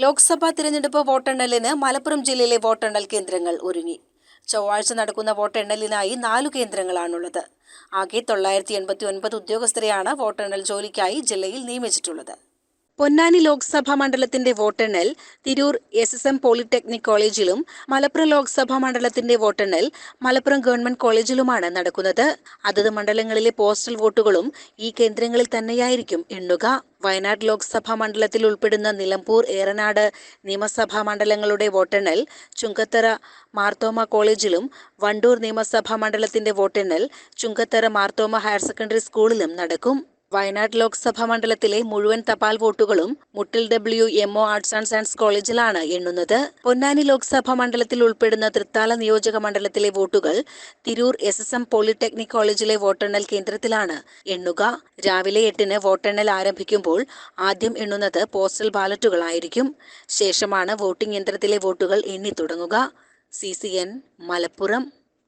ലോക്സഭാ തിരഞ്ഞെടുപ്പ് വോട്ടെണ്ണലിന് മലപ്പുറം ജില്ലയിലെ വോട്ടെണ്ണൽ കേന്ദ്രങ്ങൾ ഒരുങ്ങി. ചൊവ്വാഴ്ച നടക്കുന്ന വോട്ടെണ്ണലിനായി നാലു കേന്ദ്രങ്ങളാണുള്ളത്. ആകെ തൊള്ളായിരത്തി എൺപത്തി ഒൻപത് ഉദ്യോഗസ്ഥരെയാണ് വോട്ടെണ്ണൽ ജോലിക്കായി ജില്ലയിൽ നിയമിച്ചിട്ടുള്ളത്. പൊന്നാനി ലോക്സഭാ മണ്ഡലത്തിന്റെ വോട്ടെണ്ണൽ Tirur S S M polytechnic കോളേജിലും മലപ്പുറം ലോക്സഭാ മണ്ഡലത്തിന്റെ വോട്ടെണ്ണൽ മലപ്പുറം ഗവൺമെന്റ് കോളേജിലുമാണ് നടക്കുന്നത്. അതത് മണ്ഡലങ്ങളിലെ പോസ്റ്റൽ വോട്ടുകളും ഈ കേന്ദ്രങ്ങളിൽ തന്നെയായിരിക്കും എണ്ണുക. വയനാട് ലോക്സഭാ മണ്ഡലത്തിൽ ഉൾപ്പെടുന്ന നിലമ്പൂർ ഏറനാട് നിയമസഭാ മണ്ഡലങ്ങളുടെ വോട്ടെണ്ണൽ ചുങ്കത്തറ മാർത്തോമ കോളേജിലും വണ്ടൂർ നിയമസഭാ മണ്ഡലത്തിന്റെ വോട്ടെണ്ണൽ ചുങ്കത്തറ മാർത്തോമ ഹയർ സെക്കൻഡറി സ്കൂളിലും നടക്കും. വയനാട് ലോക്സഭാ മണ്ഡലത്തിലെ മുഴുവൻ തപാൽ വോട്ടുകളും Muttil W M O arts and science കോളേജിലാണ് എണ്ണുന്നത്. പൊന്നാനി ലോക്സഭാ മണ്ഡലത്തിൽ ഉൾപ്പെടുന്ന തൃത്താല നിയോജക മണ്ഡലത്തിലെ വോട്ടുകൾ Tirur S S M polytechnic കോളേജിലെ വോട്ടെണ്ണൽ കേന്ദ്രത്തിലാണ് എണ്ണുക. രാവിലെ എട്ടിന് വോട്ടെണ്ണൽ ആരംഭിക്കുമ്പോൾ ആദ്യം എണ്ണുന്നത് പോസ്റ്റൽ ബാലറ്റുകളായിരിക്കും. ശേഷമാണ് വോട്ടിംഗ് യന്ത്രത്തിലെ വോട്ടുകൾ എണ്ണി തുടങ്ങുക. C C N Malappuram.